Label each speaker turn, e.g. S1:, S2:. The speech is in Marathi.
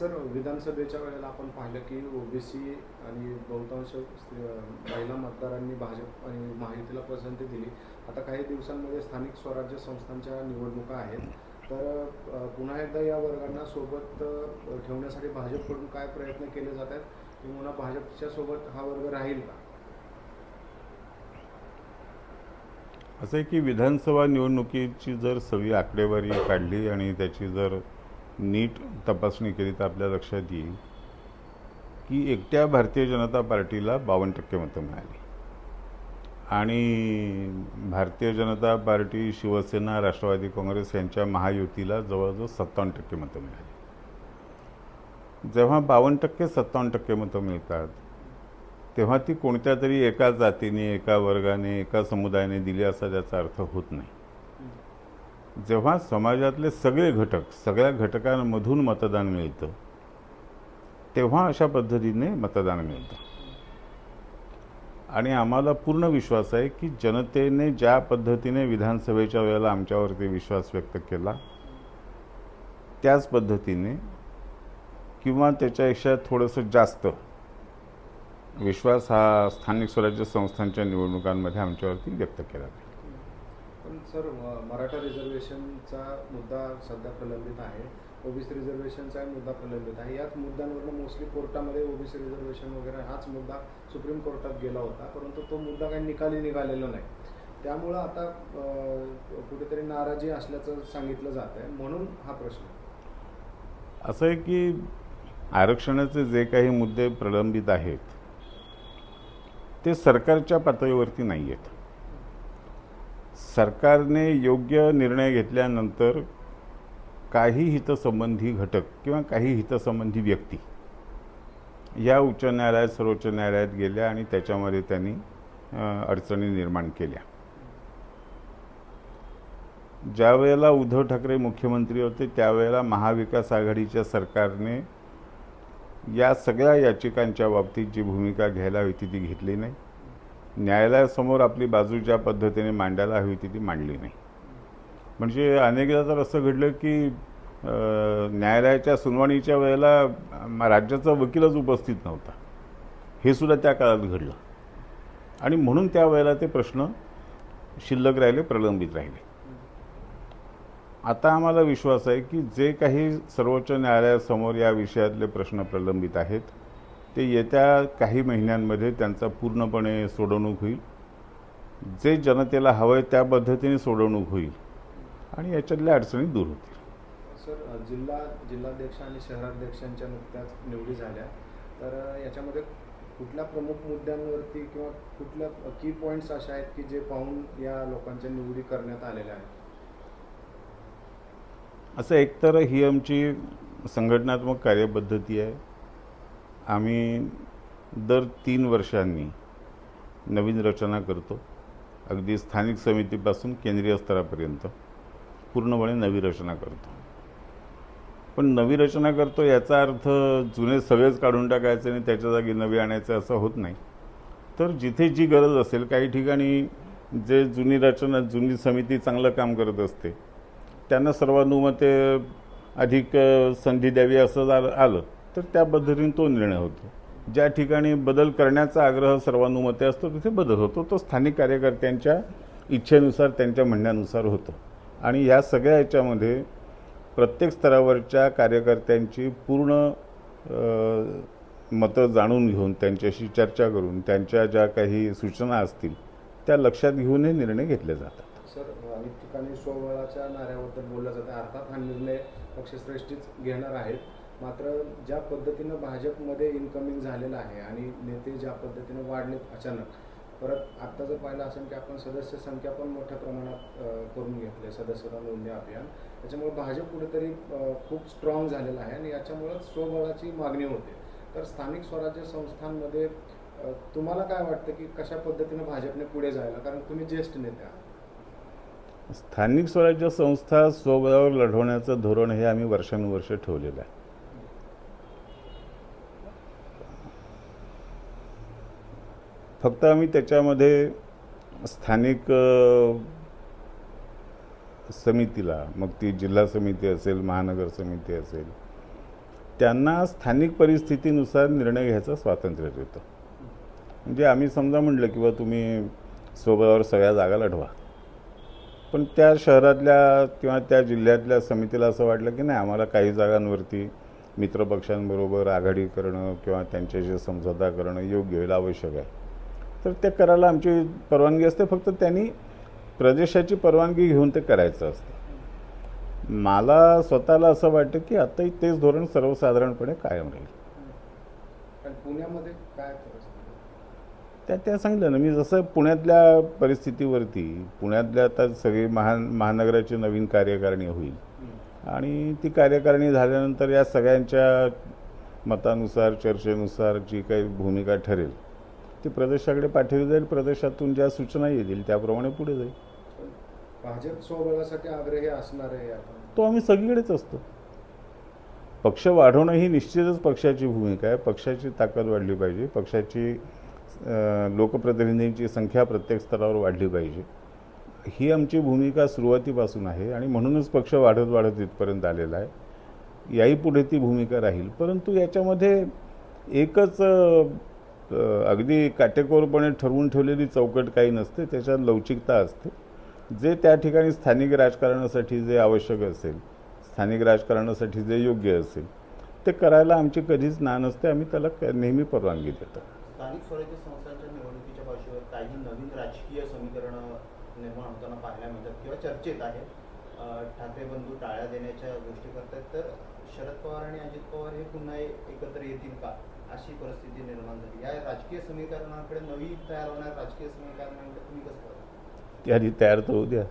S1: सर विधानसभेच्या वेळेला आपण पाहिलं की ओबीसी आणि बहुतांश स्त्री- महिला मतदारांनी भाजप आणि महायुतीला पसंती दिली. आता काही दिवसांमध्ये स्थानिक स्वराज्य संस्थांच्या निवडणुका आहेत. तर पुन्हा एकदा या वर्गांना सोबत ठेवण्यासाठी भाजपकडून काय प्रयत्न केले जात आहेत? किंवा भाजपच्या सोबत हा वर्ग राहील का?
S2: असं आहे की विधानसभा निवडणुकीची जर सगळी आकडेवारी काढली आणि त्याची जर नीट तपासणी केली तर आपल्या लक्षात येईल की एकट्या भारतीय जनता पार्टीला बावन्न टक्के मतं मिळाली. आणि भारतीय जनता पार्टी शिवसेना राष्ट्रवादी काँग्रेस यांच्या महायुतीला जवळजवळ सत्तावन्न टक्के मतं मिळाली. जेव्हा बावन्न टक्के सत्तावन्न टक्के मतं मिळतात तेव्हा ती कोणत्या तरी एका जातीने एका वर्गाने एका समुदायाने दिली असा त्याचा अर्थ होत नाही. जेव्हा समाजातले सगळे घटक सगळ्या घटकांमधून मतदान मिळतं तेव्हा अशा पद्धतीने मतदान मिळतं. आणि आम्हाला पूर्ण विश्वास आहे की जनतेने ज्या पद्धतीने विधानसभेच्या वेळेला आमच्यावरती विश्वास व्यक्त केला त्याच पद्धतीने किंवा त्याच्यापेक्षा थोडंसं जास्त विश्वास हा स्थानिक स्वराज्य संस्थांच्या निवडणुकांमध्ये आमच्यावरती व्यक्त केला जाईल
S1: पण सर मराठा रिझर्वेशनचा मुद्दा सध्या प्रलंबित आहे. ओबीसी रिझर्वेशनचा मुद्दा प्रलंबित आहे. याच मुद्द्यांवरून मोस्टली कोर्टामध्ये ओबीसी रिझर्वेशन वगैरे हाच मुद्दा सुप्रीम कोर्टात गेला होता. परंतु तो मुद्दा काही निकाली निघालेला नाही. त्यामुळं आता कुठेतरी नाराजी असल्याचं सांगितलं जात आहे म्हणून हा प्रश्न.
S2: असं आहे की आरक्षणाचे जे काही मुद्दे प्रलंबित आहेत ते सरकारच्या पातळीवरती नाही आहेत सरकारने योग्य निर्णय घेतल्यानंतर काही हितसंबंधी घटक किंवा काही हितसंबंधी व्यक्ती या उच्च न्यायालयात सर्वोच्च न्यायालयात गेल्या आणि त्याच्यामध्ये त्यांनी अडचणी निर्माण केल्या. ज्यावेळेला उद्धव ठाकरे मुख्यमंत्री होते त्यावेळेला महाविकास आघाडीच्या सरकारने या सगळ्या याचिकांच्या बाबतीत जी भूमिका घ्यायला होती ती घेतली नाही न्यायालयासमोर आपली बाजू ज्या पद्धतीने मांडायला हवी ती ती मांडली नाही. म्हणजे अनेकदा तर असं घडलं की न्यायालयाच्या सुनावणीच्या वेळेला राज्याचा वकीलच उपस्थित नव्हता. हे सुद्धा त्या काळात घडलं. आणि म्हणून त्या वेळेला ते प्रश्न शिल्लक राहिले प्रलंबित राहिले. आता आम्हाला विश्वास आहे की जे काही सर्वोच्च न्यायालयासमोर या विषयातले प्रश्न प्रलंबित आहेत ते येत्या काही महिन्यांमध्ये त्यांचा पूर्णपणे सोडवणूक होईल. जे जनतेला हवं आहे त्या पद्धतीने सोडवणूक होईल आणि याच्यातल्या अडचणी दूर होतील.
S1: सर जिल्हा जिल्हाध्यक्ष आणि शहराध्यक्षांच्या नुकत्याच निवडी झाल्या. तर याच्यामध्ये कुठल्या प्रमुख मुद्द्यांवरती किंवा कुठल्या की पॉईंट्स अशा आहेत की जे पाहून या लोकांच्या निवडी करण्यात आलेल्या आहेत?
S2: असं एकतर ही आमची संघटनात्मक कार्यपद्धती आहे. आम्ही दर तीन वर्षांनी नवीन रचना करतो. अगदी स्थानिक समितीपासून केंद्रीय स्तरापर्यंत पूर्णपणे नवी रचना करतो. पण नवी रचना करतो याचा अर्थ जुने सगळेच काढून टाकायचे आणि त्याच्या जागी नवी आणायचं असं होत नाही. तर जिथे जी गरज असेल काही ठिकाणी जे जुनी रचना जुनी समिती चांगलं काम करत असते त्यांना सर्वानुमते अधिक संधी द्यावी असं आलं. तर त्या पद्धतीने तो निर्णय होतो. ज्या ठिकाणी बदल करण्याचा आग्रह सर्वानुमते असतो तिथे बदल होतो. तो स्थानिक कार्यकर्त्यांच्या इच्छेनुसार त्यांच्या म्हणण्यानुसार होतो. आणि या सगळ्या याच्यामध्ये प्रत्येक स्तरावरच्या कार्यकर्त्यांची पूर्ण मतं जाणून घेऊन त्यांच्याशी चर्चा करून त्यांच्या ज्या काही सूचना असतील त्या लक्षात घेऊन हे निर्णय घेतले जातात.
S1: सर अनेक ठिकाणी स्वबळाच्या नाऱ्याबद्दल बोललं जातं. अर्थात हा निर्णय पक्षश्रेष्ठीच घेणार आहेत. मात्र ज्या पद्धतीनं भाजपमध्ये इन्कमिंग झालेलं आहे आणि नेते ज्या पद्धतीनं वाढलेत अचानक परत आत्ता जर पाहिलं असेल की आपण सदस्य संख्या पण मोठ्या प्रमाणात करून घेतली सदस्यता नोंदणी अभियान. त्याच्यामुळे भाजप कुठेतरी खूप स्ट्रॉंग झालेला आहे आणि याच्यामुळं स्वबळाची मागणी होते. तर स्थानिक स्वराज्य संस्थांमध्ये तुम्हाला काय वाटतं की कशा पद्धतीनं भाजपने पुढे जायला? कारण तुम्ही ज्येष्ठ नेते आहात.
S2: स्थानिक स्वराज्य संस्था स्वबळावर लढवण्याचं धोरण हे आम्ही वर्षानुवर्ष ठेवलेलं आहे. फक्त आम्ही त्याच्यामध्ये स्थानिक समितीला मग ती जिल्हा समिती असेल महानगर समिती असेल त्यांना स्थानिक परिस्थितीनुसार निर्णय घ्यायचं स्वातंत्र्य देतं. म्हणजे आम्ही समजा म्हटलं किंवा तुम्ही सोबळावर सगळ्या जागा लढवा. पण त्या शहरातल्या किंवा त्या जिल्ह्यातल्या समितीला असं वाटलं की नाही आम्हाला काही जागांवरती मित्रपक्षांबरोबर आघाडी करणं किंवा त्यांच्याशी समझोता करणं योग्य होईल आवश्यक आहे. तर ते करायला आमची परवानगी असते. फक्त त्यांनी प्रदेशाची परवानगी घेऊन ते करायचं असतं. मला स्वतःला असं वाटतं की आताही तेच धोरण सर्वसाधारणपणे कायम राहील.
S1: पण पुण्यामध्ये काय
S2: त्या त्या सांगितलं ना मी जसं पुण्यातल्या परिस्थितीवरती पुण्यातल्या आता सगळी महान महानगराची नवीन कार्यकारिणी होईल. आणि ती कार्यकारिणी झाल्यानंतर या सगळ्यांच्या मतानुसार चर्चेनुसार जी काही भूमिका ठरेल ती प्रदेशाकडे पाठवली जाईल प्रदेशातून ज्या सूचना येतील त्याप्रमाणे पुढे जाईल.
S1: भाजप स्वबळासाठी आग्रही असणार आहे
S2: तो आम्ही सगळीकडेच असतो. पक्ष वाढवणं ही निश्चितच पक्षाची भूमिका आहे. पक्षाची ताकद वाढली पाहिजे. पक्षाची लोकप्रतिनिधींची संख्या प्रत्येक स्तरावर वाढली पाहिजे. ही आमची भूमिका सुरुवातीपासून आहे आणि म्हणूनच पक्ष वाढत वाढत इथपर्यंत आलेला आहे. याही पुढे ती भूमिका राहील. परंतु याच्यामध्ये एकच अगदी काटेकोरपणे ठरवून ठेवलेली चौकट काही नसते त्याच्यात लवचिकता असते. जे त्या ठिकाणी स्थानिक राजकारणासाठी जे आवश्यक असेल स्थानिक राजकारणासाठी जे योग्य असेल ते करायला आमची कधीच ना नसते आम्ही त्याला नेहमी परवानगी देतो.
S3: स्थानिक स्वराज्य संस्थांच्या निवडणुकीच्या पार्श्वभूमीवर काही नवीन राजकीय समीकरणं निर्माण होताना पाहायला मिळतात किंवा चर्चेत आहे ठाकरे बंधू टाळ्या देण्याच्या गोष्टी करतात तर शरद पवार आणि अजित पवार हे पुन्हा एकत्र येतील का? अशी परिस्थिती निर्माण झाली. या राजकीय समीकरणाकडे नवी तयार होणाऱ्या राजकीय समीकरणाकडे तुम्ही कसं पाहता?
S2: ती आधी तयार तर होऊ द्या.